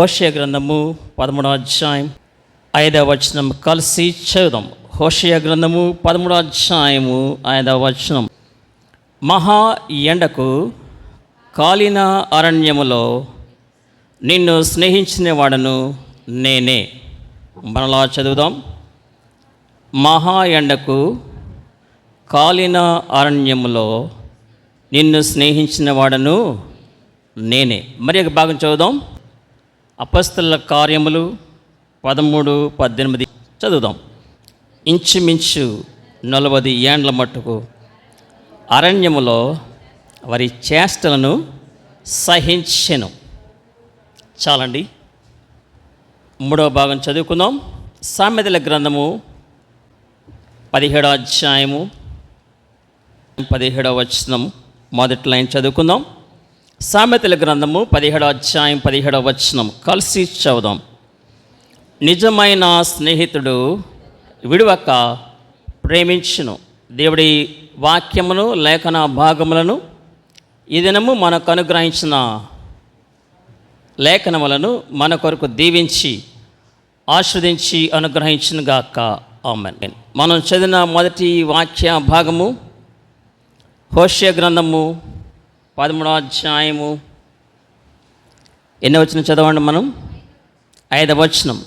హోషయ గ్రంథము పదమూడవ అధ్యాయం ఐదవ వచనం కలిసి చదువుదాం. హోషయ గ్రంథము పదమూడవ అధ్యాయము ఐదవ వచనం. మహా ఎండకు కాలిన అరణ్యములో నిన్ను స్నేహించిన వాడను నేనే. మనలా చదువుదాం. మహా ఎండకు కాలిన అరణ్యములో నిన్ను స్నేహించిన వాడను నేనే. మరి ఒక భాగం చదువుదాం. అపస్తుల కార్యములు పదమూడు పద్దెనిమిది. చదువుదాం. ఇంచుమించు నలభై ఏండ్ల మట్టుకు అరణ్యములో వారి చేష్టలను సహించెను. చాలండి. మూడవ భాగం చదువుకుందాం. సామెతల గ్రంథము పదిహేడో అధ్యాయము పదిహేడవ వచనం మొదటి లైన్ చదువుకుందాం. సామెతల గ్రంథము పదిహేడో అధ్యాయం పదిహేడవ వచనం. కలిసి చదువుదాం. నిజమైన స్నేహితుడు విడువక ప్రేమించును. దేవుడి వాక్యమును లేఖన భాగములను ఈ దినము మనకు అనుగ్రహించిన లేఖనములను మన కొరకు దీవించి ఆస్వాదించి అనుగ్రహించునుగాక ఆమెన్. మనం చదివిన మొదటి వాక్య భాగము హోష్య గ్రంథము పదమూడవ అధ్యాయము. ఎన్ని వచ్చిన చదవండి మనం? ఐదవ వచనం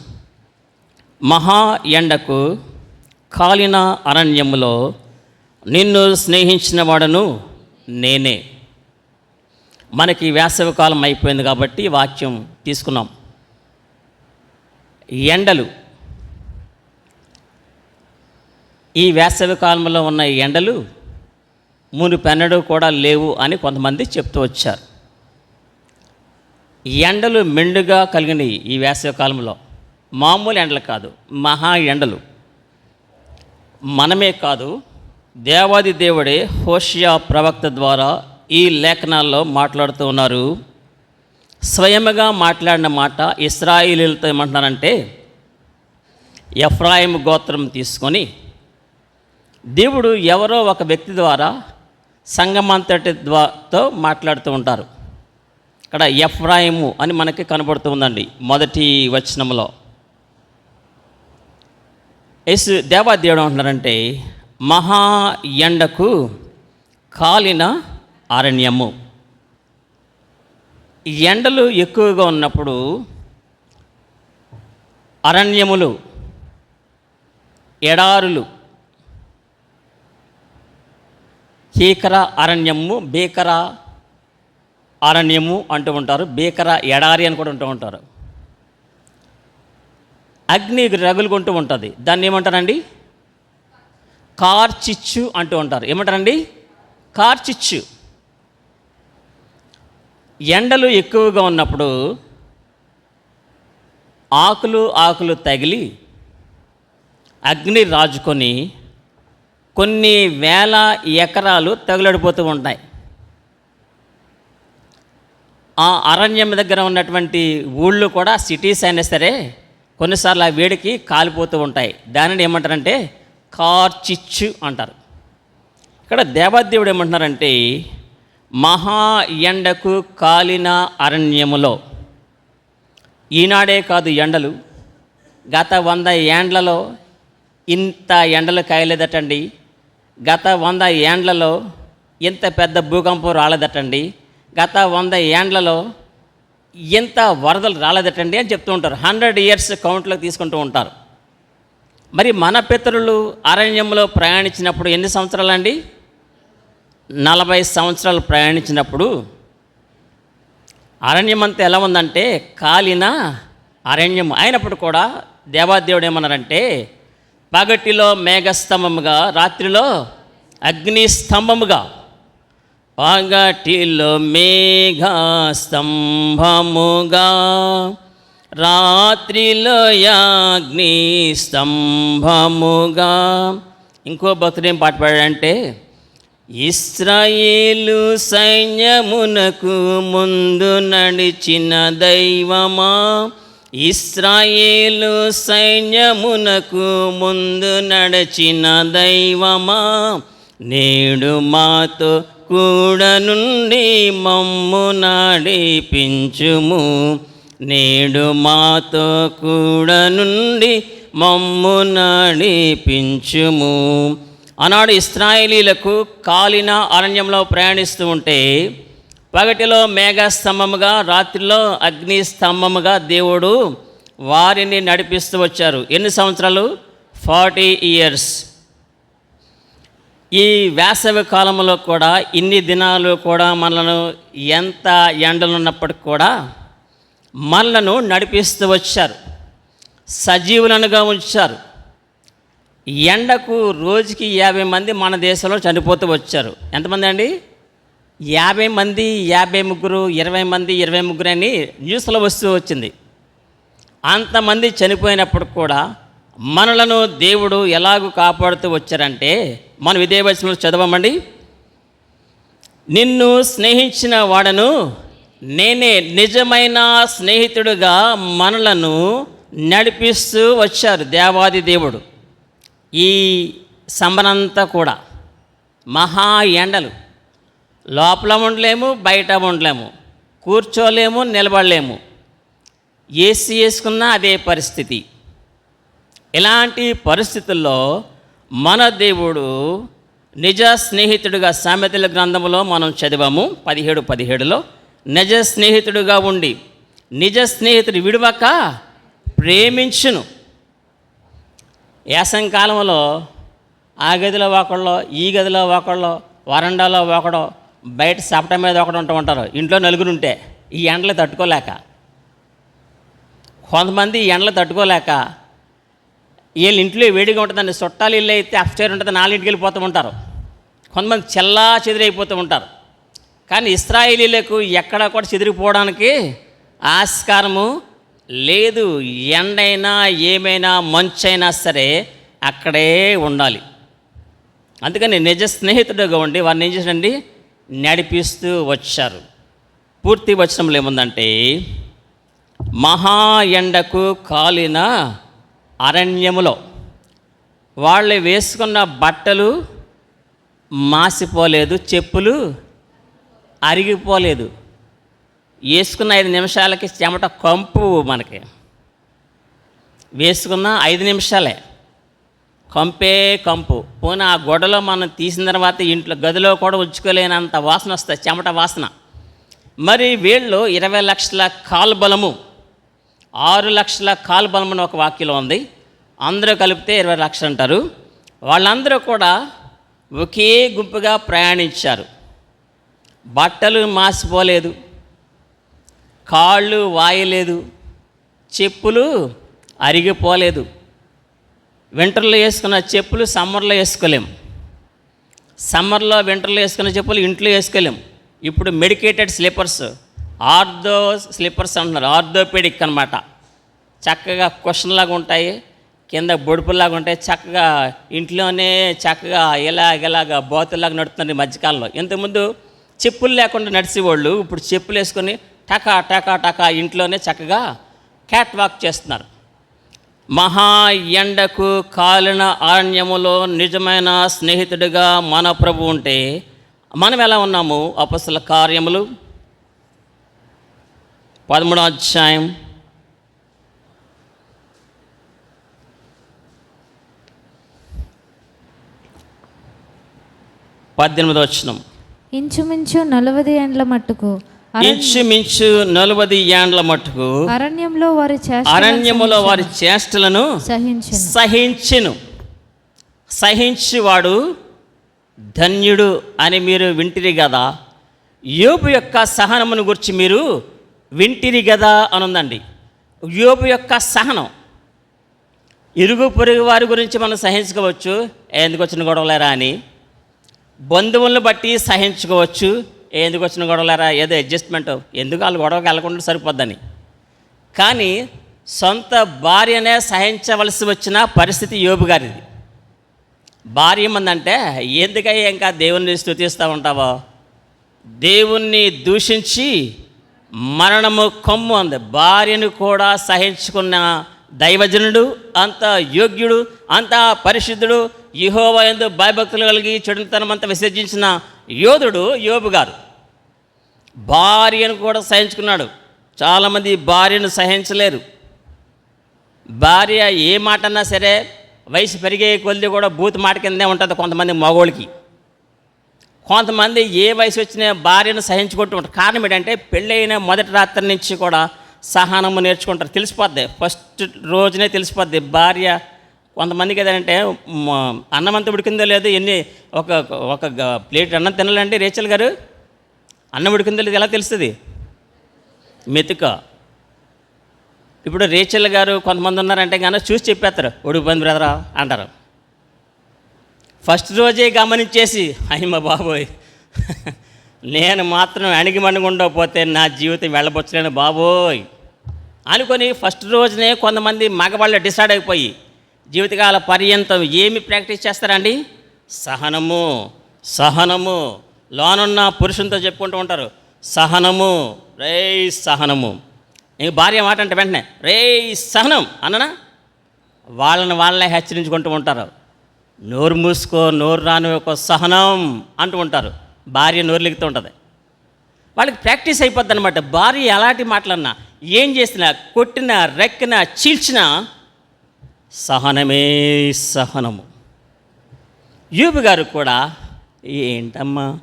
మహా ఎండకు కాలిన అరణ్యములో నిన్ను స్నేహించిన వాడను నేనే. మనకి వేసవి కాలం అయిపోయింది కాబట్టి వాక్యం తీసుకున్నాం. ఎండలు. ఈ వేసవి కాలంలో ఉన్న ఈ ఎండలు మునిపెన్నడూ కూడా లేవు అని కొంతమంది చెప్తూ వచ్చారు. ఎండలు మెండుగా కలిగినాయి ఈ వేసవికాలంలో. మామూలు ఎండలు కాదు మహా ఎండలు. మనమే కాదు దేవాది దేవుడే హోషియా ప్రవక్త ద్వారా ఈ లేఖనాల్లో మాట్లాడుతూ ఉన్నారు. స్వయముగా మాట్లాడిన మాట ఇస్రాయిలీలతో ఏమంటున్నారంటే ఎఫ్రాయిం గోత్రం తీసుకొని దేవుడు ఎవరో ఒక వ్యక్తి ద్వారా సంగమంతటి ద్వాతో మాట్లాడుతూ ఉంటారు. ఇక్కడ ఎఫ్రాయిము అని మనకి కనబడుతూ ఉందండి మొదటి వచనంలో. యేసు దేవాదేవుడు అంటున్నారంటే మహా ఎండకు కాలిన అరణ్యము. ఎండలు ఎక్కువగా ఉన్నప్పుడు అరణ్యములు ఎడారులు హీకర అరణ్యము బీకర అరణ్యము అంటూ ఉంటారు. బీకర ఎడారి అని కూడా అంటూ ఉంటారు. అగ్ని రగులుకుంటూ ఉంటుంది. దాన్ని ఏమంటారండి? కార్చిచ్చు అంటూ ఉంటారు. ఏమంటారండి? కార్చిచ్చు. ఎండలు ఎక్కువగా ఉన్నప్పుడు ఆకులు ఆకులు తగిలి అగ్ని రాజుకొని కొన్ని వేల ఎకరాలు తగులడిపోతూ ఉంటాయి ఆ అరణ్యం దగ్గర ఉన్నటువంటి ఊళ్ళు కూడా సిటీస్ అయినా సరే కొన్నిసార్లు ఆ వేడికి కాలిపోతూ ఉంటాయి. దానిని ఏమంటారంటే కార్చిచ్చు అంటారు. ఇక్కడ దేవాదేవుడు ఏమంటున్నారంటే మహా ఎండకు కాలిన అరణ్యములో ఈనాడే కాదు ఎండలు. గత వంద ఏండ్లలో ఇంత ఎండలు కాయలేదటండి. గత వంద ఏండ్లలో ఇంత పెద్ద భూకంపం రాలేదటండి. గత వంద ఏండ్లలో ఇంత వరదలు రాలేదటండి అని చెప్తూ ఉంటారు. హండ్రెడ్ ఇయర్స్ కౌంట్లో తీసుకుంటూ ఉంటారు. మరి మన పితరులు అరణ్యంలో ప్రయాణించినప్పుడు ఎన్ని సంవత్సరాలండి? నలభై సంవత్సరాలు ప్రయాణించినప్పుడు అరణ్యం అంతా ఎలా ఉందంటే కాలిన అరణ్యం అయినప్పుడు కూడా దేవాదేవుడు ఏమన్నారంటే పగటిలో మేఘస్తంభముగా రాత్రిలో అగ్ని స్తంభముగా పగటిలో మేఘ స్తంభముగా రాత్రిలో యాగ్ని స్తంభముగా ఇంకో భక్తుడు ఏం పాట పాడాడంటే ఇస్రాయేలు సైన్యమునకు ముందు నడిచిన దైవమా? ఇస్రాయేలు సైన్యమునకు ముందు నడిచిన దైవమా? నేడు మాతో కూడా నుండి మమ్ము నడిపించుము. నేడు మాతో కూడా నుండి మమ్ము నడిపించుము. ఆనాడు ఇస్రాయేలీలకు కాలిన అరణ్యంలో ప్రయాణిస్తూ ఉంటే పగటిలో మేఘస్తంభముగా రాత్రిలో అగ్ని స్తంభముగా దేవుడు వారిని నడిపిస్తూ వచ్చారు. ఎన్ని సంవత్సరాలు? Forty years. ఈ వేసవి కాలంలో కూడా ఇన్ని దినాలు కూడా మనలను ఎంత ఎండలు ఉన్నప్పటికి కూడా మనలను నడిపిస్తూ వచ్చారు. సజీవులనుగా ఉంచారు. ఎండకు రోజుకి యాభై మంది మన దేశంలో చనిపోతూ వచ్చారు. ఎంతమంది అండి? యాభై మంది యాభై ముగ్గురు ఇరవై మంది ఇరవై ముగ్గురు అని న్యూస్లో వస్తూ వచ్చింది. అంతమంది చనిపోయినప్పుడు కూడా మనలను దేవుడు ఎలాగూ కాపాడుతూ వచ్చారంటే మనం ఇదే వచనంలో చదవమండి. నిన్ను స్నేహించిన వాడను నేనే నిజమైన స్నేహితుడుగా మనలను నడిపిస్తూ వచ్చారు దేవాది దేవుడు. ఈ సంబరంతా కూడా మహా ఎండలు. లోపల ఉండలేము బయట ఉండలేము. కూర్చోలేము నిలబడలేము. ఏసీ వేసుకున్నా అదే పరిస్థితి. ఇలాంటి పరిస్థితుల్లో మన దేవుడు నిజ స్నేహితుడిగా సామెతల గ్రంథంలో మనం చదివాము పదిహేడు పదిహేడులో. నిజ స్నేహితుడుగా ఉండి నిజ స్నేహితుడు విడవక ప్రేమించును. యాసంకాలంలో ఆ గదిలో ఒకళ్ళో ఈ గదిలో ఒకళ్ళో వరండాలో ఒకడో బయట సపట మీద ఒకటి ఉంటూ ఉంటారు. ఇంట్లో నలుగురు ఉంటే ఈ ఎండలు తట్టుకోలేక. కొంతమంది ఈ ఎండలు తట్టుకోలేక వీళ్ళ ఇంట్లో వేడిగా ఉంటుందండి చుట్టాలు ఇల్లు అయితే అప్స్టైర్ ఉంటుంది నాలుగింటికి వెళ్ళిపోతూ ఉంటారు. కొంతమంది చెల్లా చెదిరైపోతూ ఉంటారు. కానీ ఇస్రాయేలీలకు ఎక్కడా కూడా చెదిరిపోవడానికి ఆస్కారము లేదు. ఎండైనా ఏమైనా మంచైనా సరే అక్కడే ఉండాలి. అందుకని నిజ స్నేహితుడుగా ఉండి వారిని ఏం చేసినండి నడిపిస్తూ వచ్చారు. పూర్తి వచనంలో ఏముందంటే మహా ఎండకు కాలిన అరణ్యములో వాళ్ళు వేసుకున్న బట్టలు మాసిపోలేదు చెప్పులు అరిగిపోలేదు. వేసుకున్న ఐదు నిమిషాలకి చెమట కంపు మనకి. వేసుకున్న ఐదు నిమిషాలే. కంపే కంపు. పోనీ ఆ గొడవలో మనం తీసిన తర్వాత ఇంట్లో గదిలో కూడా ఉంచుకోలేనంత వాసన వస్తుంది చెమట వాసన. మరి వీళ్ళు ఇరవై లక్షల కాల్బలము ఆరు లక్షల కాలు అని ఒక వాక్యంలో ఉంది. అందరూ కలిపితే ఇరవై లక్షలు అంటారు. వాళ్ళందరూ కూడా ఒకే గుంపుగా ప్రయాణించారు. బట్టలు మాసిపోలేదు కాళ్ళు వాయలేదు చెప్పులు అరిగిపోలేదు. వింటర్లో వేసుకున్న చెప్పులు సమ్మర్లో వేసుకోలేం. సమ్మర్లో వింటర్లో వేసుకున్న చెప్పులు ఇంట్లో వేసుకోలేం. ఇప్పుడు మెడికేటెడ్ స్లీపర్స్ ఆర్థో స్లీపర్స్ అంటున్నారు ఆర్థోపెడిక్ అనమాట చక్కగా క్వశ్చన్లాగా ఉంటాయి కింద బొడుపులాగా ఉంటాయి చక్కగా ఇంట్లోనే చక్కగా ఇలాగ ఇలాగ నడుతున్నారు ఈ మధ్యకాలంలో. ఇంతకుముందు చెప్పులు లేకుండా నడిచేవాళ్ళు ఇప్పుడు చెప్పులు వేసుకొని టకా టకా టకా ఇంట్లోనే చక్కగా క్యాట్ వాక్ చేస్తున్నారు. ఎండకు కాలిన అరణ్యములో నిజమైన స్నేహితుడిగా మన ప్రభు ఉంటే మనం ఎలా ఉన్నాము? అపసల కార్యములు. పదమూడో అధ్యాయం. పద్దెనిమిదో వచ్చినం ఇంచుమించు నలభై ఏండ్ల మట్టుకు ఇంచుమించు నలుబది ఏండ్ల మట్టుకు అరణ్యంలో వారి అరణ్యములో వారి చేష్టలను సహించును. సహించెను. సహించువాడు ధన్యుడు అని మీరు వింటిరి కదా యోబు యొక్క సహనమును గురించి మీరు వింటిరి కదా అనుందండి. యోబు యొక్క సహనం. ఇరుగు పొరుగు వారి గురించి మనం సహించుకోవచ్చు. ఎందుకు వచ్చిన గొడవలేరా అని. బంధువులను బట్టి సహించుకోవచ్చు. ఎందుకు వచ్చిన గొడవలేరా? ఏదో అడ్జస్ట్మెంట్ ఎందుకు వాళ్ళు గొడవకి వెళ్ళకుండా సరిపోద్దని? కానీ సొంత భార్యనే సహించవలసి వచ్చిన పరిస్థితి యోబు గారిది. భార్య ఏమందంటే ఎందుకయ్యా ఇంకా దేవుణ్ణి స్థుతిస్తూ ఉంటావో? దేవుణ్ణి దూషించి మరణము కొమ్ము అంది. భార్యను కూడా సహించుకున్న దైవజనుడు అంత యోగ్యుడు అంత పరిశుద్ధుడు యహోవ ఎందు భయభక్తులు కలిగి చెడుతనం అంత విసర్జించిన యోధుడు యోబు గారు. భార్యను కూడా సహించుకున్నాడు. చాలామంది భార్యను సహించలేరు. భార్య ఏ మాట అన్నా సరే వయసు పెరిగే కొద్ది కూడా బూత్ మాట కిందే ఉంటుంది కొంతమంది మగోళ్ళకి. కొంతమంది ఏ వయసు వచ్చినా భార్యను సహించుకుంటూ ఉంటారు. కారణం ఏంటంటే పెళ్ళైన మొదటి రాత్రి నుంచి కూడా సహనము నేర్చుకుంటారు. తెలిసిపోద్ది. ఫస్ట్ రోజునే తెలిసిపోద్ది భార్య కొంతమందికి ఏదంటే అన్నం అంత ఉడికిందో లేదో ఎన్ని ఒక ఒక గ- ప్లేట్ అన్నం తినాలంటే రేచల్ గారు అన్నం ఉడికిందో లేదో ఎలా తెలుస్తుంది? మెతుక. ఇప్పుడు రేచల్ గారు కొంతమంది ఉన్నారంటే కానీ చూసి చెప్పేస్తారు ఉడికిపోయింది బ్రదరా అంటారు. ఫస్ట్ రోజే గమనించేసి అయ్యమ్మ బాబోయ్ నేను మాత్రం అణిగి మణిగుండకపోతే నా జీవితం వెళ్ళబొచ్చలేను బాబోయ్ అనుకొని ఫస్ట్ రోజునే కొంతమంది మగవాళ్ళు డిసైడ్ అయిపోయి జీవితకాల పర్యంతం ఏమి ప్రాక్టీస్ చేస్తారండి? సహనము సహనము. లోనున్న పురుషునితో చెప్పుకుంటూ ఉంటారు. సహనము రే సహనము. ఇంక భార్య మాట అంటే వెంటనే రే సహనం అన్ననా? వాళ్ళని వాళ్ళే హెచ్చరించుకుంటూ ఉంటారు. నోరు మూసుకో నోరు రాని ఒక సహనం అంటూ ఉంటారు. భార్య నోరు లిగుతూ ఉంటుంది. వాళ్ళకి ప్రాక్టీస్ అయిపోద్ది అనమాట భార్య ఎలాంటి మాటలన్నా ఏం చేసినా కొట్టినా రెక్కినా చీల్చినా సహనమే సహనము. యూబి గారు కూడా ఏంటమ్మా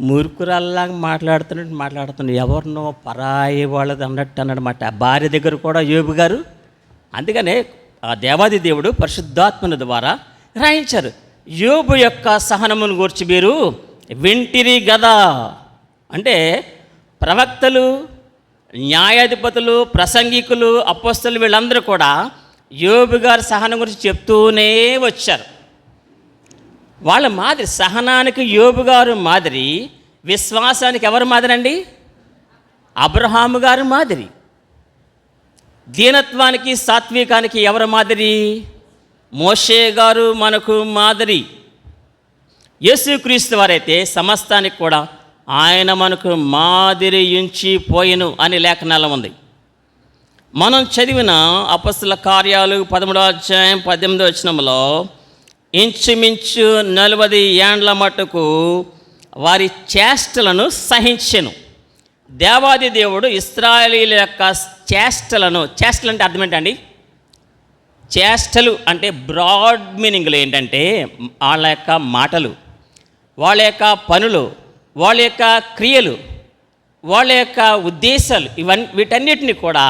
మురుకురల్లాగా మాట్లాడుతున్నట్టు మాట్లాడుతున్నాడు ఎవరినో పరాయి వాళ్ళది అన్నట్టు అన్నమాట. భార్య దగ్గర కూడా యోబు గారు అందుకనే ఆ దేవాది దేవుడు పరిశుద్ధాత్మను ద్వారా రాయించారు యోబు యొక్క సహనమును గూర్చి మీరు వింటిరి గదా. అంటే ప్రవక్తలు న్యాయాధిపతులు ప్రసంగికులు అపోస్తులు వీళ్ళందరూ కూడా యోబు గారి సహనం గురించి చెప్తూనే వచ్చారు. వాళ్ళ మాదిరి సహనానికి యోబు గారు మాదిరి విశ్వాసానికి ఎవరు మాదిరి అండి అబ్రహాము గారు మాదిరి. దీనత్వానికి సాత్వికానికి ఎవరు మాదిరి? మోషే గారు మనకు మాదిరి. యేసుక్రీస్తు వారైతే సమస్తానికి కూడా ఆయన మనకు మాదిరి ఉంచి పోయెను అని లేఖనాలు ఉంది. మనం చదివిన అపస్తుల కార్యాలు పదమూడో అధ్యాయం పద్దెనిమిదో వచనంలో ఇంచుమించు నలభై ఏండ్ల మటుకు వారి చేష్టలను సహించెను. దేవాది దేవుడు ఇస్రాయలీల యొక్క చేష్టలను చేష్టలు అంటే అర్థం ఏంటండి? చేష్టలు అంటే బ్రాడ్ మీనింగ్లు ఏంటంటే వాళ్ళ యొక్క మాటలు వాళ్ళ యొక్క పనులు వాళ్ళ యొక్క క్రియలు వాళ్ళ యొక్క ఉద్దేశాలు ఇవన్నీ వీటన్నిటిని కూడా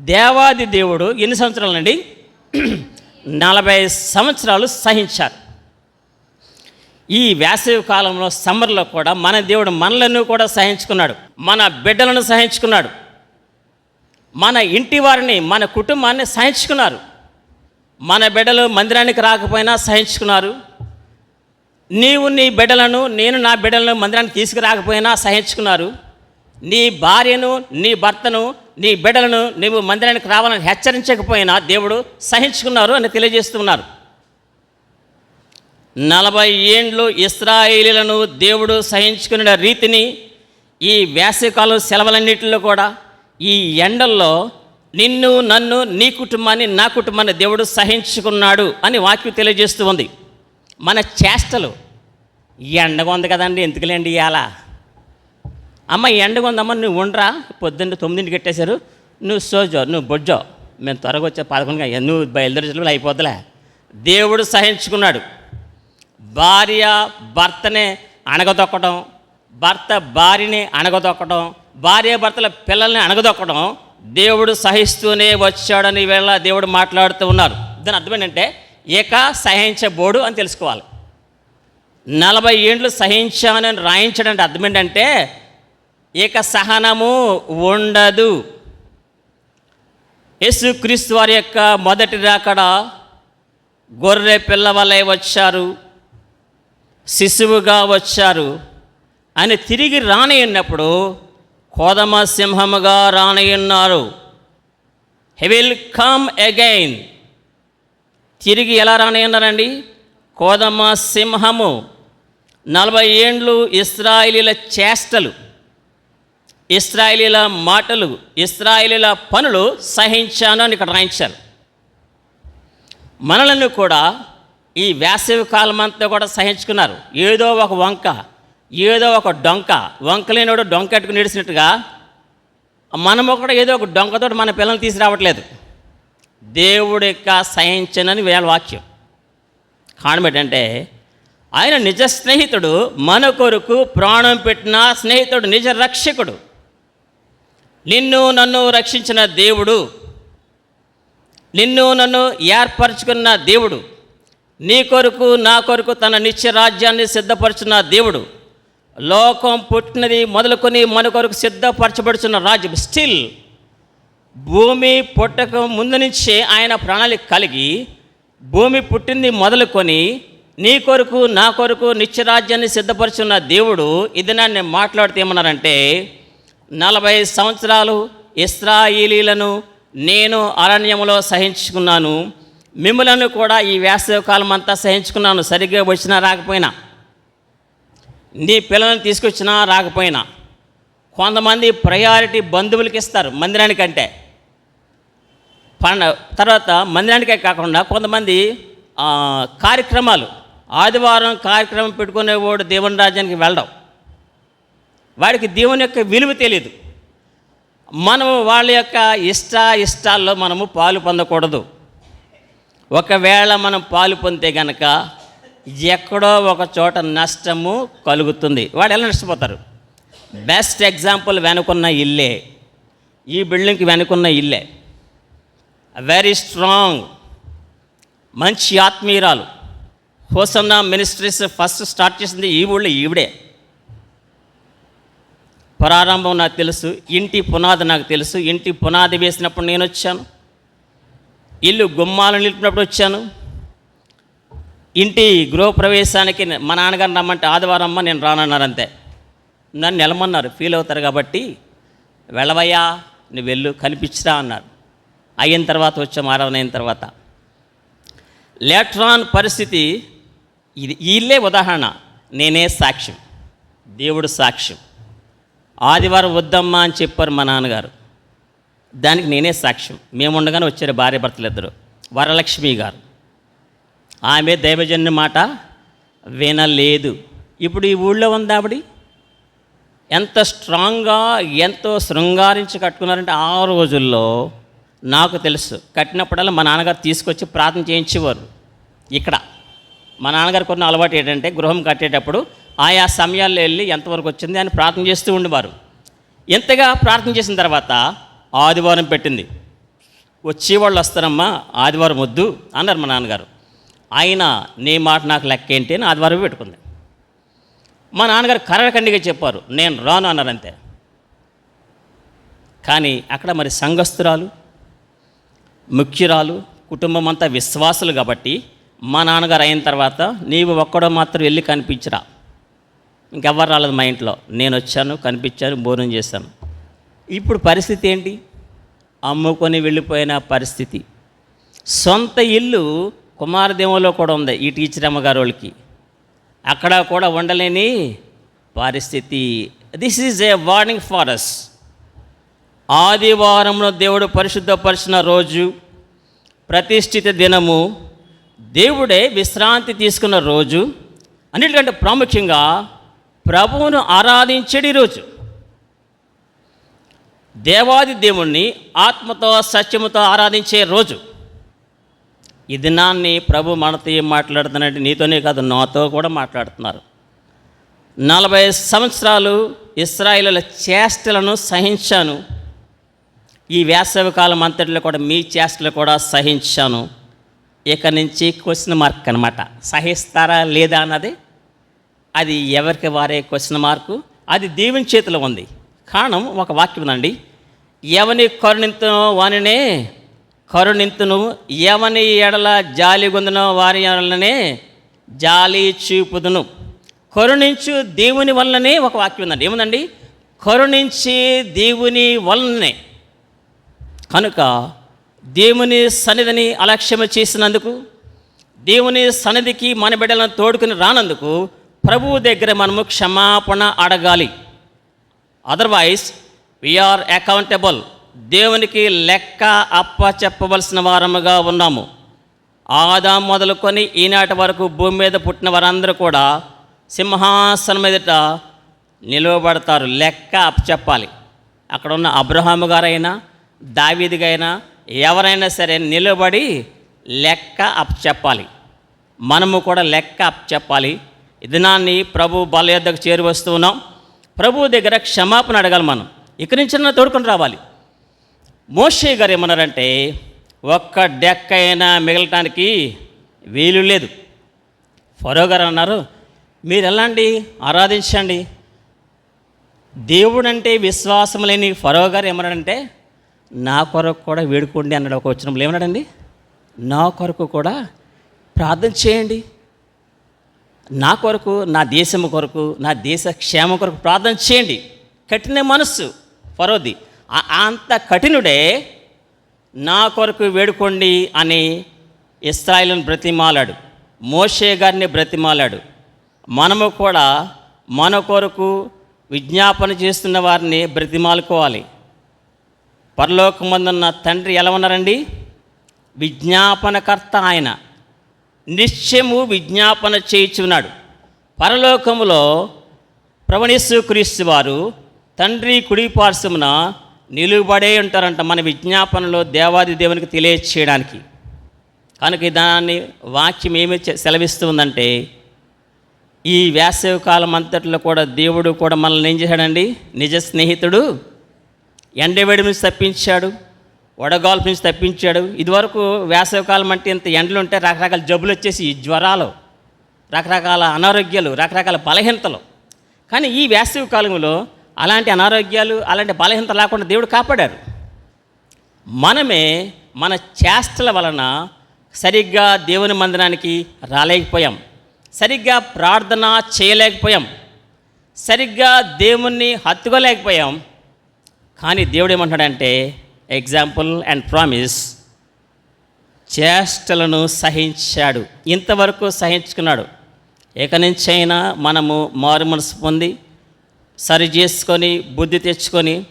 దేవాది దేవుడు ఎన్ని సంవత్సరాలండి? నలభై సంవత్సరాలు సహించారు. ఈ వేసవి కాలంలో సమ్మర్లో కూడా మన దేవుడు మనలను కూడా సహించుకున్నాడు. మన బిడ్డలను సహించుకున్నాడు. మన ఇంటి వారిని మన కుటుంబాన్ని సహించుకున్నారు. మన బిడ్డలు మందిరానికి రాకపోయినా సహించుకున్నారు. నీవు నీ బిడ్డలను నేను నా బిడ్డలను మందిరానికి తీసుకురాకపోయినా సహించుకున్నారు. నీ భార్యను నీ భర్తను నీ బిడ్డలను నీవు మందిరానికి రావాలని హెచ్చరించకపోయినా దేవుడు సహించుకున్నారు అని తెలియజేస్తున్నారు. నలభై ఏండ్లు ఇస్రాయేలీలను దేవుడు సహించుకునే రీతిని ఈ వేసవికాలం సెలవులన్నింటిలో కూడా ఈ ఎండల్లో నిన్ను నన్ను నీ కుటుంబాన్ని నా కుటుంబాన్ని దేవుడు సహించుకున్నాడు అని వాక్యం తెలియజేస్తూ ఉంది. మన చేష్టలు ఎండగా ఉంది కదండి ఎందుకులేండి ఇలా అమ్మ ఎండగా ఉందమ్మ నువ్వు ఉండరా? పొద్దున్న తొమ్మిదింటికి కట్టేశారు నువ్వు సోజో నువ్వు బొజ్జో. మేము త్వరగా వచ్చే పదకొండుగా నువ్వు బయలుదేరి అయిపోద్దులే. దేవుడు సహించుకున్నాడు. భార్య భర్తనే అణగదొక్కడం భర్త భార్యని అణగదొక్కడం భార్య భర్తల పిల్లల్ని అణగదొక్కడం దేవుడు సహిస్తూనే వచ్చాడని వేళ దేవుడు మాట్లాడుతూ ఉన్నారు. దాని అర్థం ఏంటంటే ఇక సహించబోడు అని తెలుసుకోవాలి. నలభై ఏండ్లు సహించానని రాయించడానికి అర్థం ఏంటంటే ఇక సహనము ఉండదు. యేసుక్రీస్తు వారి యొక్క మొదటి రాకడ గొర్రె పిల్లవలే వచ్చారు శిశువుగా వచ్చారు అని తిరిగి రానయ్యున్నప్పుడు కోదమ సింహముగా రానయ్యున్నారు హె విల్ కమ్ అగైన్ తిరిగి ఎలా రానయ్యున్నారండి కోదమ సింహము నలభై ఏండ్లు ఇస్రాయిలీల చేష్టలు. ఇస్రాయిలీల మాటలు ఇస్రాయిలీల పనులు సహించాను అని ఇక్కడ రాయించారు. మనలను కూడా ఈ వేసవి కాలం అంతా కూడా సహించుకున్నారు. ఏదో ఒక వంక ఏదో ఒక డొంక వంక లేనివాడు డొంక ఎట్టుకుని నిడిచినట్టుగా మనము కూడా ఏదో ఒక డొంకతో మన పిల్లల్ని తీసుకురావట్లేదు. దేవుడు యొక్క సహించనని వేళ వాక్యం. కారణం ఏంటంటే ఆయన నిజ స్నేహితుడు మన కొరకు ప్రాణం పెట్టిన స్నేహితుడు నిజ రక్షకుడు. నిన్ను నన్ను రక్షించిన దేవుడు నిన్ను నన్ను ఏర్పరచుకున్న దేవుడు నీ కొరకు నా కొరకు తన నిత్య రాజ్యాన్ని సిద్ధపరచున్న దేవుడు లోకం పుట్టినది మొదలుకొని మన కొరకు సిద్ధపరచబడుచున్న రాజ్యం. స్టిల్ భూమి పుట్టక ముందు నుంచే ఆయన ప్రణాళిక కలిగి భూమి పుట్టింది మొదలుకొని నీ కొరకు నా కొరకు నిత్యరాజ్యాన్ని సిద్ధపరుచున్న దేవుడు ఇది నన్ను మాట్లాడితే ఏమన్నారంటే నలభై సంవత్సరాలు ఇస్రాయిలీలను నేను అరణ్యంలో సహించుకున్నాను. మిమ్మలను కూడా ఈ వేసవి కాలం అంతా సహించుకున్నాను. సరిగ్గా వచ్చినా రాకపోయినా. నీ పిల్లల్ని తీసుకొచ్చినా రాకపోయినా. కొంతమంది ప్రయారిటీ బంధువులకి ఇస్తారు మందిరానికంటే. పండ తర్వాత మందిరానికే కాకుండా కొంతమంది కార్యక్రమాలు ఆదివారం కార్యక్రమం పెట్టుకునేవాడు దేవుని రాజ్యానికి వెళ్ళడం. వాడికి దేవుని యొక్క విలువ తెలియదు మనము వాళ్ళ యొక్క ఇష్ట ఇష్టాల్లో మనము పాలు పొందకూడదు. ఒకవేళ మనం పాలు పొందితే గనక ఎక్కడో ఒక చోట నష్టము కలుగుతుంది. వాడు ఎలా నష్టపోతారు? బెస్ట్ ఎగ్జాంపుల్ వెనుకున్న ఇల్లే. ఈ బిల్డింగ్కి వెనుకున్న ఇల్లే. వెరీ స్ట్రాంగ్ మంచి ఆత్మీయురాలు. హోసన్న మినిస్ట్రీస్ ఫస్ట్ స్టార్ట్ చేసింది ఈ ఊళ్ళో ఈవిడే. ప్రారంభం నాకు తెలుసు ఇంటి పునాది నాకు తెలుసు ఇంటి పునాది వేసినప్పుడు నేను వచ్చాను. ఇల్లు గుమ్మాలు నిలిపినప్పుడు వచ్చాను. ఇంటి గృహప్రవేశానికి మా నాన్నగారు రమ్మంటే ఆదివారం అమ్మ నేను రానన్నారు అంతే నన్ను నిలమన్నారు ఫీల్ అవుతారు కాబట్టి వెళ్ళవయ్యా నువ్వు వెళ్ళు కనిపించరా అన్నారు. అయిన తర్వాత వచ్చాం ఆరాధన అయిన తర్వాత. లేట్రాన్ పరిస్థితి ఇది వీళ్ళే ఉదాహరణ. నేనే సాక్ష్యం. దేవుడు సాక్ష్యం. ఆదివారం వద్దమ్మా అని చెప్పారు మా నాన్నగారు. దానికి నేనే సాక్ష్యం. మేము ఉండగానే వచ్చారు భార్య భర్తలు ఇద్దరు. వరలక్ష్మి గారు. ఆమె దైవజన్య మాట వినలేదు. ఇప్పుడు ఈ ఊళ్ళో ఉంది ఆవిడ. ఎంత స్ట్రాంగ్గా ఎంతో శృంగారించి కట్టుకున్నారంటే ఆ రోజుల్లో నాకు తెలుసు. కట్టినప్పుడల్లా మా నాన్నగారు తీసుకొచ్చి ప్రార్థన చేయించేవారు. ఇక్కడ. మా నాన్నగారు కొన్ని అలవాటు ఏంటంటే గృహం కట్టేటప్పుడు ఆయా సమయాల్లో వెళ్ళి ఎంతవరకు వచ్చింది అని ప్రార్థన చేస్తూ ఉండేవారు. ఎంతగా ప్రార్థన చేసిన తర్వాత ఆదివారం పెట్టింది. వచ్చేవాళ్ళు వస్తారమ్మా ఆదివారం వద్దు అన్నారు మా నాన్నగారు. ఆయన నీ మాట నాకు లెక్క ఏంటి అని ఆదివారం పెట్టుకుంది. మా నాన్నగారు కరకండిగా చెప్పారు. నేను రాను అన్నారు అంతే కానీ అక్కడ మరి సంఘస్థురాలు ముఖ్యురాలు కుటుంబం అంతా విశ్వాసులు కాబట్టి మా నాన్నగారు అయిన తర్వాత నీవు ఒక్కడో మాత్రం వెళ్ళి కనిపించరా. ఇంకెవ్వరు రాలేదు మా ఇంట్లో. నేను వచ్చాను కనిపించాను భోజనం చేశాను. ఇప్పుడు పరిస్థితి ఏంటి? అమ్ముకొని వెళ్ళిపోయిన పరిస్థితి. సొంత ఇల్లు కుమారదేవంలో కూడా ఉంది ఈ టీచర్ అమ్మగారు వాళ్ళకి అక్కడ కూడా ఉండలేని పరిస్థితి. This is a warning for us ఆదివారంలో దేవుడు పరిశుద్ధపరిచిన రోజు ప్రతిష్ఠిత దినము దేవుడే విశ్రాంతి తీసుకున్న రోజు. అన్నిటికంటే ప్రాముఖ్యంగా ప్రభువును ఆరాధించడి రోజు. దేవాది దేవుణ్ణి ఆత్మతో సత్యముతో ఆరాధించే రోజు. ఈ దినాన్ని ప్రభు మనతో ఏం నీతోనే కాదు నాతో కూడా మాట్లాడుతున్నారు. నలభై సంవత్సరాలు ఇస్రాయిల చేష్టలను సహించాను. ఈ వేసవి కాలం అంతటిలో కూడా మీ చేష్టలు కూడా సహించాను. ఇక నుంచి క్వశ్చన్ మార్క్ అనమాట సహిస్తారా లేదా అన్నది అది ఎవరికి వారే క్వశ్చన్ మార్కు? అది దేవుని చేతిలో ఉంది. కారణం ఒక వాక్యం ఉందండి. ఎవని కరుణింతునో వానినే కరుణింతును. ఎవని ఎడల జాలి గుందునో వారి ఎడలనే జాలి చూపుదును. కరుణించు దేవుని వల్లనే ఒక వాక్యం ఉందండి. ఏముందండి? కరుణించి దేవుని వల్లనే కనుక దేవుని సన్నిధిని అలక్ష్యం చేసినందుకు దేవుని సన్నిధికి మన బిడ్డలను తోడుకుని రానందుకు ప్రభువు దగ్గర మనము క్షమాపణ అడగాలి. అదర్వైజ్ వీఆర్ అకౌంటబుల్ దేవునికి లెక్క అప్ప చెప్పవలసిన వారముగా ఉన్నాము. ఆదాం మొదలుకొని ఈనాటి వరకు భూమి మీద పుట్టిన వారందరూ కూడా సింహాసనం ఎదుట నిలువబడతారు. లెక్క అప్పచెప్పాలి అక్కడ ఉన్న అబ్రహాము గారైనా దావీదిగైనా ఎవరైనా సరే నిలబడి లెక్క అప్ చెప్పాలి. మనము కూడా లెక్క అప్ చెప్పాలి. దినాన్ని ప్రభు బల యొద్దకు చేరి వస్తూ ఉన్నాం. ప్రభు దగ్గర క్షమాపణ అడగాలి మనం. ఇక్కడి నుంచి తోడుకొని రావాలి. మోషే గారు ఏమన్నారంటే ఒక్క డెక్క అయినా మిగలటానికి వీలు లేదు. ఫరో గారు అన్నారు మీరు వెళ్ళండి ఆరాధించండి. దేవుడు అంటే విశ్వాసం లేని ఫరో గారు ఏమన్నాడంటే నా కొరకు కూడా వేడుకోండి అన్నాడు. ఒక వచ్చినప్పుడు ఏమన్నాడండి? నా కొరకు కూడా ప్రార్థన చేయండి. నా కొరకు నా దేశం కొరకు నా దేశ క్షేమం కొరకు ప్రార్థన చేయండి. కఠిన మనస్సు ఫరోది. అంత కఠినుడే నా కొరకు వేడుకోండి అని ఇస్రాయిల్ని బ్రతిమాలాడు. మోషే గారిని బ్రతిమాలాడు. మనము కూడా మన కొరకు విజ్ఞాపన చేస్తున్న వారిని బ్రతిమాలుకోవాలి. పరలోకమందున్న తండ్రి ఎలా ఉన్నారండి? విజ్ఞాపనకర్త ఆయన. నిశ్చయము విజ్ఞాపన చేయుచున్నాడు. పరలోకములో ప్రవణిస్సు క్రీస్తు వారు తండ్రి కుడిపార్శ్వమున నిలువబడే ఉంటారంట మన విజ్ఞాపనలో దేవాది దేవునికి తెలియచేయడానికి. కనుక దాన్ని వాక్యం ఏమి చె- ఈ వేసవి కాలం అంతట్లో కూడా దేవుడు కూడా మనల్ని ఏం చేశాడండి? నిజ స్నేహితుడు ఎండవేడి నుంచి తప్పించాడు వడగాల్పు నుంచి తప్పించాడు. ఇదివరకు వేసవికాలం అంటే ఇంత ఎండలు ఉంటే రకరకాల జబ్బులు వచ్చేసి జ్వరాలు రకరకాల అనారోగ్యాలు రకరకాల బలహీనతలు. కానీ ఈ వేసవి కాలంలో అలాంటి అనారోగ్యాలు అలాంటి బలహీనత లేకుండా దేవుడు కాపాడారు. మనమే మన చేష్టల వలన సరిగ్గా దేవుని మందిరానికి రాలేకపోయాం. సరిగ్గా ప్రార్థన చేయలేకపోయాం. సరిగ్గా దేవుణ్ణి హత్తుకోలేకపోయాం. కానీ దేవుడు ఏమంటాడంటే ఎగ్జాంపుల్ అండ్ ప్రామిస్ చేష్టలను సహించాడు. ఇంతవరకు సహించుకున్నాడు. ఇక అయినా మనము మారు మనసు పొంది సరి చేసుకొని బుద్ధి తెచ్చుకొని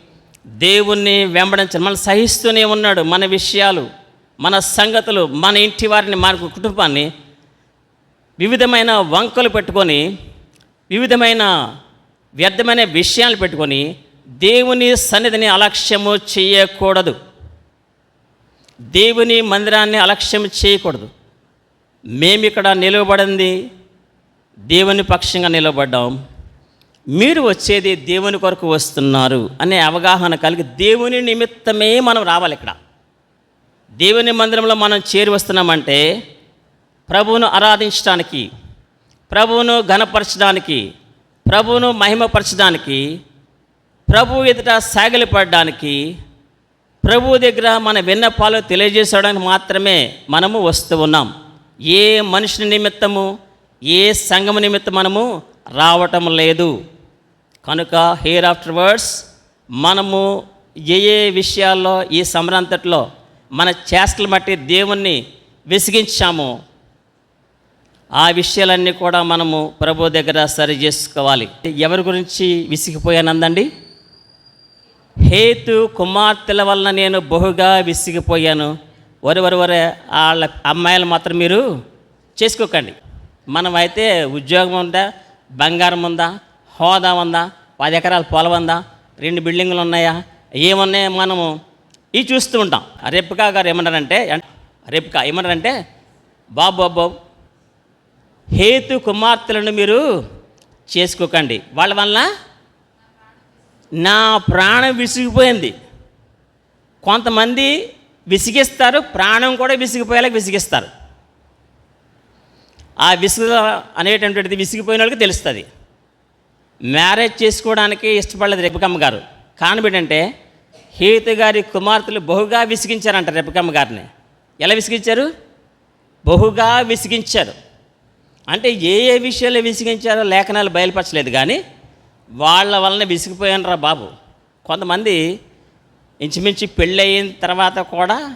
దేవుణ్ణి వెంబడించడం మనం సహిస్తూనే ఉన్నాడు మన విషయాలు మన సంగతులు మన ఇంటి వారిని మన కుటుంబాన్ని వివిధమైన వంకలు పెట్టుకొని వివిధమైన వ్యర్థమైన విషయాలు పెట్టుకొని దేవుని సన్నిధిని అలక్ష్యము చేయకూడదు. దేవుని మందిరాన్ని అలక్ష్యం చేయకూడదు. మేమిక్కడ నిలవబడింది దేవుని పక్షంగా నిలబడ్డాం. మీరు వచ్చేది దేవుని కొరకు వస్తున్నారు అనే అవగాహన కలిగి దేవుని నిమిత్తమే మనం రావాలి ఇక్కడ. దేవుని మందిరంలో మనం చేరి వస్తున్నామంటే ప్రభువును ఆరాధించడానికి ప్రభువును ఘనపరచడానికి ప్రభువును మహిమపరచడానికి ప్రభు ఎదుట సాగిలపడడానికి ప్రభు దగ్గర మన విన్నపాలు తెలియజేసడానికి మాత్రమే మనము వస్తూ ఉన్నాం. ఏ మనుషుని నిమిత్తము ఏ సంఘము నిమిత్తం మనము రావటం లేదు. కనుక హియర్ ఆఫ్టర్ వర్డ్స్ మనము ఏ ఏ విషయాల్లో ఈ సమరంతట్లో మన చేష్టలు బట్టి దేవుణ్ణి విసిగించామో ఆ విషయాలన్నీ కూడా మనము ప్రభు దగ్గర సరి చేసుకోవాలి. ఎవరి గురించి విసిగిపోయానందండి? హేతు కుమార్తెల వలన నేను బహుగా విసిగిపోయాను. వరి వరి వరి వాళ్ళ అమ్మాయిలు మాత్రం మీరు చేసుకోకండి. మనమైతే ఉద్యోగం ఉందా బంగారం ఉందా హోదా ఉందా పది ఎకరాల పొలం ఉందా రెండు బిల్డింగులు ఉన్నాయా ఏమున్నాయో మనము ఇవి చూస్తూ ఉంటాం. రేపుకా గారు ఏమన్నారంటే రేపుకా ఏమన్నారంటే బాబు బాబు బాబు హేతు కుమార్తెలను మీరు చేసుకోకండి. వాళ్ళ వలన నా ప్రాణం విసిగిపోయింది. కొంతమంది విసిగిస్తారు ప్రాణం కూడా విసిగిపోయేలా విసిగిస్తారు. ఆ విసుగు అనేటటువంటిది విసిగిపోయిన వాళ్ళకి తెలుస్తుంది. మ్యారేజ్ చేసుకోవడానికి ఇష్టపడలేదు రెప్పకమ్మ గారు. కారణం హేతు గారి కుమార్తెలు బహుగా విసిగించారంట రెప్పకమ్మ గారిని. ఎలా విసిగించారు? బహుగా విసిగించారు. అంటే ఏ ఏ విషయాలు విసిగించారో లేఖనాలు బయలుపరచలేదు కానీ వాళ్ళ వలన విసిగిపోయానరా బాబు. కొంతమంది ఇంచుమించు పెళ్ళయిన తర్వాత కూడా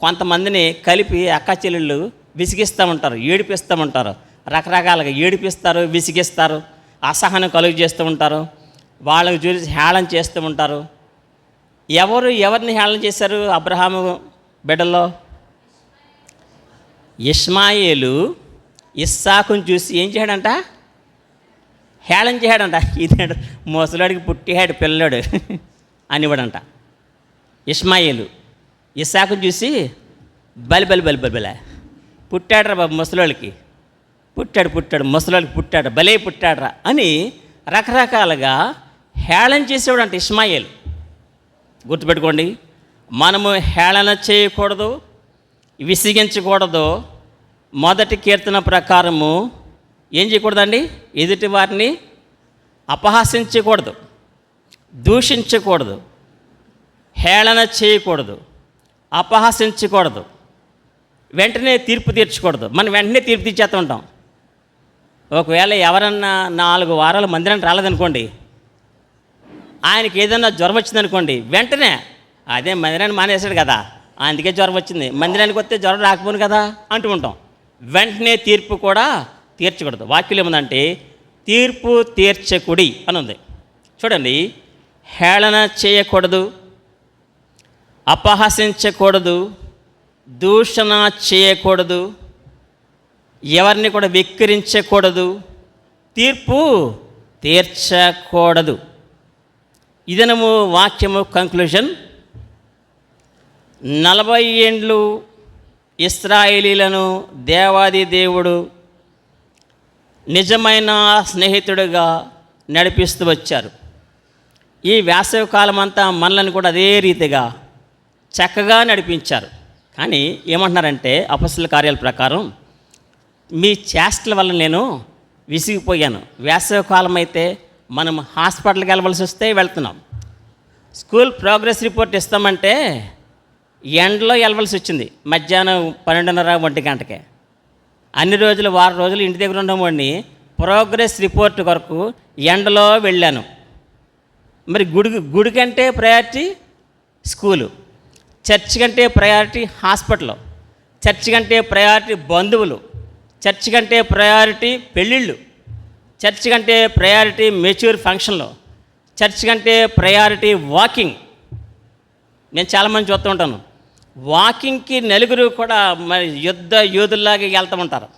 కొంతమందిని కలిపి అక్క చెల్లెళ్ళు విసిగిస్తూ ఉంటారు ఏడిపిస్తూ ఉంటారు. రకరకాలుగా ఏడిపిస్తారు విసిగిస్తారు అసహనం కలుగు చేస్తూ ఉంటారు. వాళ్ళకు చూసి హేళన చేస్తూ ఉంటారు. ఎవరు ఎవరిని హేళన చేశారు అబ్రహాము బిడ్డలో ఇస్మాయిలు ఇస్సాకుని చూసి ఏం చేయడంట హేళన చేయడంట ఇదేడు ముసలాడికి పుట్టిహాడు పిల్లడు అనివాడంట ఇస్మాయిలు ఇసాకుని చూసి బలి బలి బలి బలి బలే. పుట్టాడురా బాబు ముసలోళ్ళకి. పుట్టాడు పుట్టాడు ముసలోళ్ళకి పుట్టాడు బలే పుట్టాడురా అని రకరకాలుగా హేళన చేసేవాడు అంట ఇస్మాయిల్. గుర్తుపెట్టుకోండి మనము హేళన చేయకూడదు విసిగించకూడదు. మొదటి కీర్తన ప్రకారము ఏం చేయకూడదండి? ఎదుటి వారిని అపహాసించకూడదు. దూషించకూడదు. హేళన చేయకూడదు. అపహాసించకూడదు. వెంటనే తీర్పు తీర్చకూడదు. మనం వెంటనే తీర్పు తీర్చేస్తూ ఉంటాం. ఒకవేళ ఎవరన్నా నాలుగు వారాలు మందిరానికి రాలేదనుకోండి ఆయనకి ఏదన్నా జ్వరం వచ్చిందనుకోండి వెంటనే అదే మందిరాన్ని మానేశాడు కదా అందుకే జ్వరం వచ్చింది. మందిరానికి వస్తే జ్వరం రాకపోను కదా అంటూ ఉంటాం. వెంటనే తీర్పు కూడా తీర్చకూడదు. వాక్యం ఏముందంటే తీర్పు తీర్చకుడి అని ఉంది చూడండి హేళన చేయకూడదు అపహసించకూడదు దూషణ చేయకూడదు ఎవరిని కూడా వెక్కిరించకూడదు తీర్పు తీర్చకూడదు. ఇదనము వాక్యము కంక్లూజన్ నలభై ఏండ్లు ఇస్రాయేలీలను దేవాది దేవుడు నిజమైన స్నేహితుడిగా నడిపిస్తూ వచ్చారు. ఈ వేసవి కాలం అంతా మనలను కూడా అదే రీతిగా చక్కగా నడిపించారు. కానీ ఏమంటున్నారంటే అపస్సుల కార్యాల ప్రకారం మీ చేష్టల వల్ల నేను విసిగిపోయాను. వేసవి కాలం అయితే మనం హాస్పిటల్కి వెళ్ళవలసి వస్తే వెళ్తున్నాం. స్కూల్ ప్రోగ్రెస్ రిపోర్ట్ ఇస్తామంటే ఎండలో వెళ్ళవలసి వచ్చింది. మధ్యాహ్నం పన్నెండున్నర ఒంటి గంటకే. అన్ని రోజులు వారం రోజులు ఇంటి దగ్గర ఉండమండి ప్రోగ్రెస్ రిపోర్ట్ కొరకు ఎండలో వెళ్ళాను. మరి గుడి గుడి కంటే ప్రయారిటీ స్కూలు. చర్చ్ కంటే ప్రయారిటీ హాస్పిటల్. చర్చ్ కంటే ప్రయారిటీ బంధువులు. చర్చ్ కంటే ప్రయారిటీ పెళ్ళిళ్ళు. చర్చ్ కంటే ప్రయారిటీ మెచ్యూర్ ఫంక్షన్లు. చర్చ్ కంటే ప్రయారిటీ వాకింగ్. నేను చాలామంది చూస్తూ ఉంటాను. వాకింగ్కి నలుగురు కూడా మరి యుద్ధ యోధుల్లాగా వెళ్తూ ఉంటారు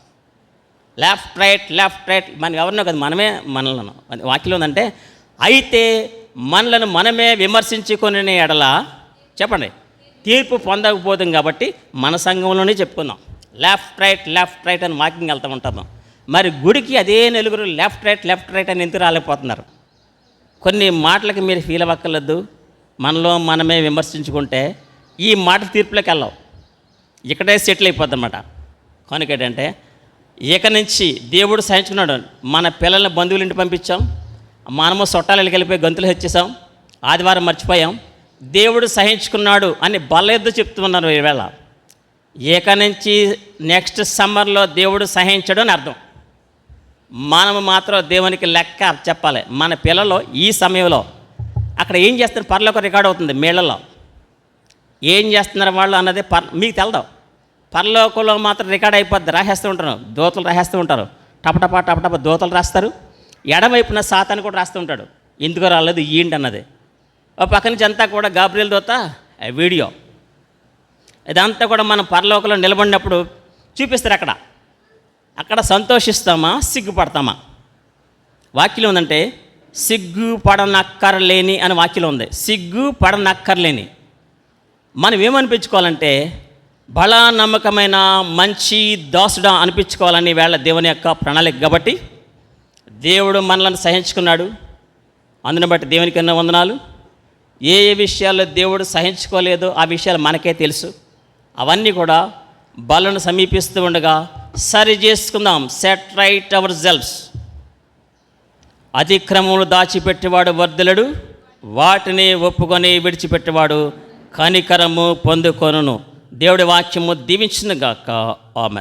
లెఫ్ట్ రైట్ లెఫ్ట్ రైట్ మనకి ఎవరినో కదా మనమే మనలను. వాక్యం ఉందంటే అయితే మనలను మనమే విమర్శించుకునే ఎడల చెప్పండి. తీర్పు పొందకపోతాం కాబట్టి మన సంఘంలోనే చెప్పుకుందాం. లెఫ్ట్ రైట్ లెఫ్ట్ రైట్ అని వాకింగ్ వెళ్తూ ఉంటాము మరి గుడికి అదే నలుగురు లెఫ్ట్ రైట్ లెఫ్ట్ రైట్ అని ఎందుకు రాలేకపోతున్నారు? కొన్ని మాటలకి మీరు ఫీల్ అవ్వక్కర్లేదు. మనలో మనమే విమర్శించుకుంటే ఈ మాట తీర్పులోకి వెళ్ళవు. ఇక్కడే సెటిల్ అయిపోద్ది అనమాట కనుక ఏంటంటే ఇక నుంచి దేవుడు సహించుకున్నాడు. మన పిల్లల్ని బంధువులు ఇంటి పంపించాం. మనము సొట్టాలకి వెళ్ళిపోయి గంతులు హెచ్చేసాం ఆదివారం మర్చిపోయాం. దేవుడు సహించుకున్నాడు అని బలెద్దు చెప్తున్నారు ఈవేళ ఇక నుంచి నెక్స్ట్ సమ్మర్లో దేవుడు సహించడు అని అర్థం. మనము మాత్రం దేవునికి లెక్క చెప్పాలి. మన పిల్లలు ఈ సమయంలో అక్కడ ఏం చేస్తారు పర్లోకి రికార్డ్ అవుతుంది మేళ్ళలో. ఏం చేస్తున్నారు వాళ్ళు అన్నది పర్ మీకు తెలదాం. పరలోకంలో మాత్రం రికార్డ్ అయిపోద్ది రాసేస్తూ ఉంటారు. దోతలు రాసేస్తూ ఉంటారు. టపటపా టపటప దోతలు రాస్తారు. ఎడవైపున సాతాన్ని కూడా రాస్తూ ఉంటాడు. ఎందుకు రాలేదు ఏంటి అన్నది. ఓ పక్క నుంచి అంతా కూడా గాబ్రియల్ దోత ఆ వీడియో. ఇదంతా కూడా మనం పరలోకంలో నిలబడినప్పుడు చూపిస్తారు అక్కడ. అక్కడ సంతోషిస్తామా సిగ్గుపడతామా? వాక్యం ఉందంటే సిగ్గు పడనక్కర్లేని అని వాక్యం ఉంది. సిగ్గు పడనక్కర్లేని మనం ఏమనిపించుకోవాలంటే బలా నమ్మకమైన మంచి దాసుడా అనిపించుకోవాలని వేళ దేవుని యొక్క ప్రణాళిక కాబట్టి దేవుడు మనలను సహించుకున్నాడు. అందుని బట్టి దేవునికి ఎన్నో వందనాలు. ఏ ఏ విషయాల్లో దేవుడు సహించుకోలేదో ఆ విషయాలు మనకే తెలుసు. అవన్నీ కూడా బలను సమీపిస్తూ ఉండగా సరి చేసుకుందాం. సెట్ రైట్ అవర్ సెల్ఫ్స్ అతిక్రమములు దాచిపెట్టేవాడు వర్ధలడు వాటిని ఒప్పుకొని విడిచిపెట్టేవాడు కనికరము పొందుకొనును. దేవుడి వాక్యము దీవించిన గాక ఆమె